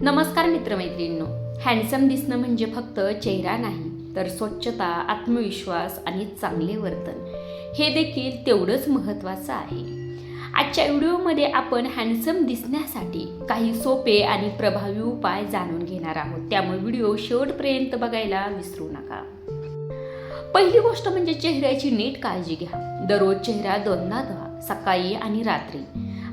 नमस्कार मित्रमैत्रिणींनो. हँडसम दिसणं म्हणजे फक्त चेहरा नाही तर स्वच्छता आत्मविश्वास आणि चांगले वर्तन हे देखील तेवढंच महत्त्वाचं आहे. आजच्या व्हिडिओमध्ये आपण हँडसम दिसण्यासाठी काही सोपे आणि प्रभावी उपाय जाणून घेणार आहोत. त्यामुळे व्हिडिओ शेवटपर्यंत बघायला विसरू नका. पहिली गोष्ट म्हणजे चेहऱ्याची नीट काळजी घ्या. दररोज चेहरा दोनदा धुवा. सकाळी आणि रात्री.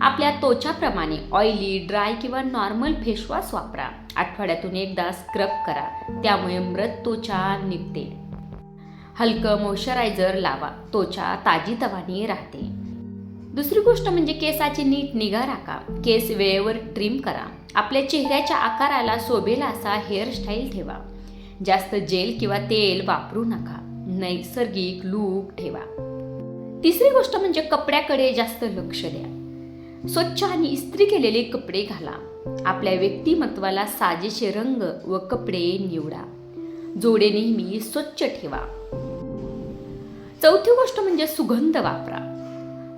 आपल्या त्वचाप्रमाणे ऑइली ड्राय किंवा नॉर्मल फेसवॉश वापरा. आठवड्यातून एकदा स्क्रब करा. त्यामुळे मृत त्वचा निघते. हलकं मॉइश्चरायझर लावा. त्वचा ताजीतवानी राहते. दुसरी गोष्ट म्हणजे केसाची नीट निगा राखा. केस वेळेवर ट्रिम करा. आपल्या चेहऱ्याच्या आकाराला शोभेल असा हेअरस्टाईल ठेवा. जास्त जेल किंवा तेल वापरू नका. नैसर्गिक लूक ठेवा. तिसरी गोष्ट म्हणजे कपड्याकडे जास्त लक्ष द्या. स्वच्छ आणि इस्त्री केलेले कपडे घाला. आपल्या व्यक्तिमत्वाला साजेसे रंग व कपडे निवडा. जोडे नेहमी स्वच्छ ठेवा. चौथी गोष्ट म्हणजे सुगंध वापरा.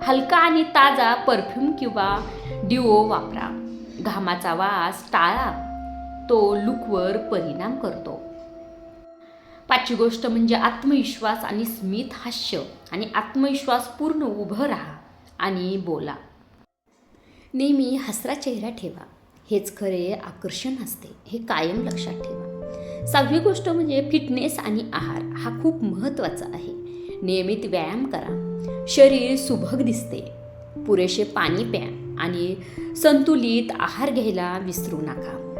हलका आणि ताजा परफ्यूम किंवा डिओ वापरा. घामाचा वास टाळा. तो लुकवर परिणाम करतो. आजची गोष्ट म्हणजे आत्मविश्वास आणि स्मित हास्य. आणि आत्मविश्वास पूर्ण उभं राहा आणि बोला. नेहमी हसरा चेहरा ठेवा. हेच खरे आकर्षण असते. हे कायम लक्षात ठेवा. सहावी गोष्ट म्हणजे फिटनेस आणि आहार. हा खूप महत्त्वाचा आहे. नियमित व्यायाम करा. शरीर सुभग दिसते. पुरेसे पाणी प्या आणि संतुलित आहार घ्यायला विसरू नका.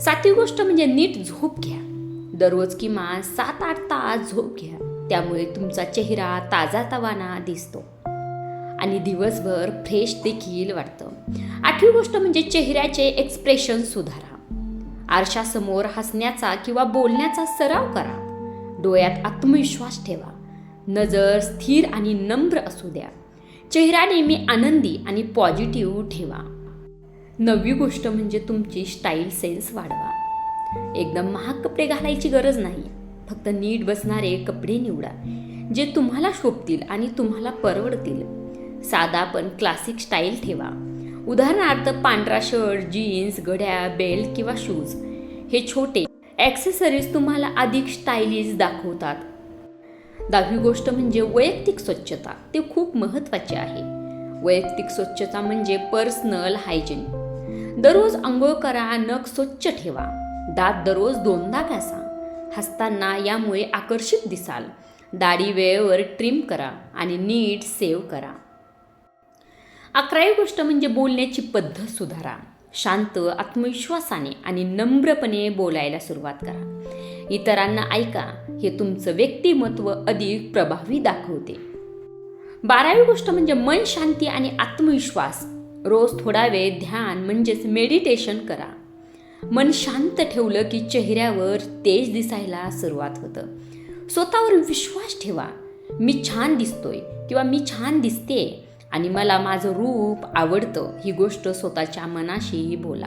सातवी गोष्ट म्हणजे नीट झोप घ्या. दररोज किमान सात आठ तास झोप घ्या. त्यामुळे तुमचा चेहरा ताजा तवाना दिसतो. आणि दिवसभर फ्रेश देखील वाटतं. आठवी गोष्ट म्हणजे चेहऱ्याचे एक्सप्रेशन सुधारा. आरशासमोर हसण्याचा किंवा बोलण्याचा सराव करा. डोळ्यात आत्मविश्वास ठेवा. नजर स्थिर आणि नम्र असू द्या. चेहरा नेहमी आनंदी आणि पॉझिटिव्ह ठेवा. नवी गोष्ट म्हणजे तुमची स्टाईल सेन्स वाढवा. एकदम महाग कपडे घालायची गरज नाही. फक्त नीट बसणारे कपडे निवडा जे तुम्हाला शोभतील आणि तुम्हाला परवडतील. साधा पण क्लासिक स्टाईल ठेवा. उदाहरणार्थ पांढरा शर्ट जीन्स घड्या बेल्ट किंवा शूज हे छोटे ॲक्सेसरीज तुम्हाला अधिक स्टायलिश दाखवतात. दहावी गोष्ट म्हणजे वैयक्तिक स्वच्छता. ते खूप महत्त्वाचे आहे. वैयक्तिक स्वच्छता म्हणजे पर्सनल हायजीन दररोज आंघोळ करा नख स्वच्छ ठेवा. दात दररोज दोनदा घासा. हसताना यामुळे आकर्षित दिसाल. दाढी वेळेवर ट्रिम करा आणि नीट सेव्ह करा. अकरावी गोष्ट म्हणजे बोलण्याची पद्धत सुधारा. शांत आत्मविश्वासाने आणि नम्रपणे बोलायला सुरुवात करा. इतरांना ऐका. हे तुमचं व्यक्तिमत्व अधिक प्रभावी दाखवते. बारावी गोष्ट म्हणजे मन शांती आणि आत्मविश्वास. रोज थोडा वेळ ध्यान म्हणजेच मेडिटेशन करा. मन शांत ठेवलं की चेहऱ्यावर तेज दिसायला सुरुवात होतं. स्वतःवर विश्वास ठेवा. मी छान दिसतोय किंवा मी छान दिसते आणि मला माझं रूप आवडतं ही गोष्ट स्वतःच्या मनाशी बोला.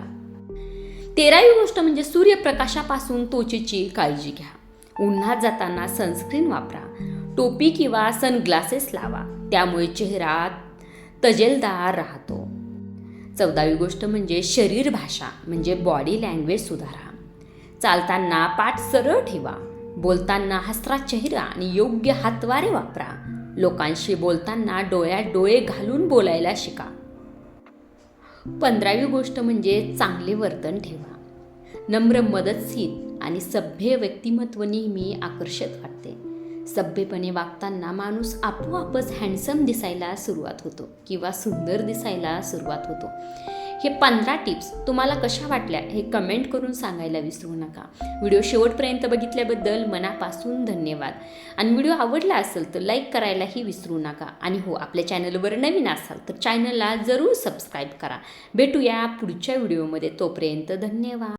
तेरावी गोष्ट म्हणजे सूर्यप्रकाशापासून त्वचेची काळजी घ्या. उन्हात जाताना सनस्क्रीन वापरा. टोपी किंवा सनग्लासेस लावा. त्यामुळे चेहरा तजेलदार राहतो. चौदावी गोष्ट म्हणजे शरीर भाषा म्हणजे बॉडी लँग्वेज सुधारा. चालताना पाठ सरळ ठेवा. बोलताना हसरा चेहरा आणि योग्य हातवारे वापरा. लोकांशी बोलताना डोळ्यात डोळे घालून बोलायला शिका. पंधरावी गोष्ट म्हणजे चांगले वर्तन ठेवा. नम्र मदतशील आणि सभ्य व्यक्तिमत्व नेहमी आकर्षक वाटते. सभ्यपणे वागताना माणूस आपोआपच हँडसम दिसायला सुरुवात होतो किंवा सुंदर दिसायला सुरुवात होतो. हे पंधरा टिप्स तुम्हाला कशा वाटल्या हे कमेंट करून सांगायला विसरू नका. व्हिडिओ शेवटपर्यंत बघितल्याबद्दल मनापासून धन्यवाद. आणि व्हिडिओ आवडला असेल तर लाईक करायलाही विसरू नका. आणि हो आपल्या चॅनलवर नवीन असाल तर चॅनलला जरूर सबस्क्राईब करा. भेटूया पुढच्या व्हिडिओमध्ये तोपर्यंत धन्यवाद.